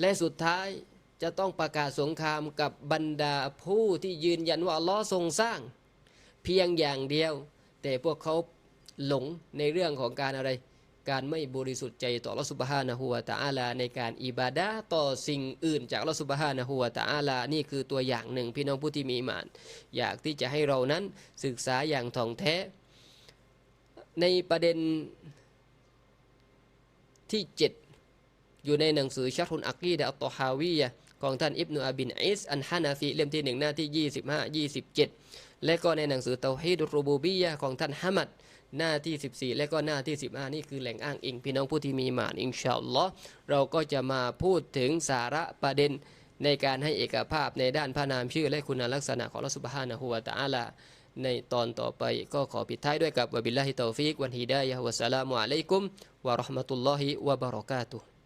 และสุดท้ายจะต้องประกาศสงครามกับบรรดาผู้ที่ยืนยันว่าอัลลอฮ์ทรงสร้าง เพียงอย่างเดียว แต่พวกเขาหลงในเรื่องของการอะไร การไม่บริสุทธิ์ใจต่ออัลอสุบฮานะฮูวตะอาลา ในการอิบาดะห์ต่อสิ่งอื่นจากอัลอสุบฮานะฮูวตะอาลา นี่คือตัวอย่างหนึ่งพี่น้องผู้ที่มีมาน อยากที่จะให้เรานั้นศึกษาอย่างถ่องแท้ ในประเด็นที่ 7 อยู่ในหนังสือชัรุนอักีดะอัตตฮาวียะของท่านอิบนุอาบินอิสอันฮานาฟีเล่มที่หนึ่งหน้าที่ 25 27 และก็ในหนังสือเตาฮีดุรูบูบียะของท่านฮะมัดหน้าที่ 14 และก็หน้าที่ 15 นี่คือแหล่งอ้างอิง พี่น้องผู้ที่มีหมานอินชาอัลลอฮ์เราก็จะมาพูดถึงสาระประเด็นในการให้เอกภาพในด้านพระนามชื่อ และคุณลักษณะของอัลลอฮ์ซุบฮานะฮูวะตะอาลาในตอนต่อไปก็ขอปิดท้ายด้วยกับวบิลลาฮิตอฟิกวันฮิดายะฮ์วะสสลามุอะลัยกุมวะราะห์มะตุลลอฮิวะบะเราะกาตุฮ์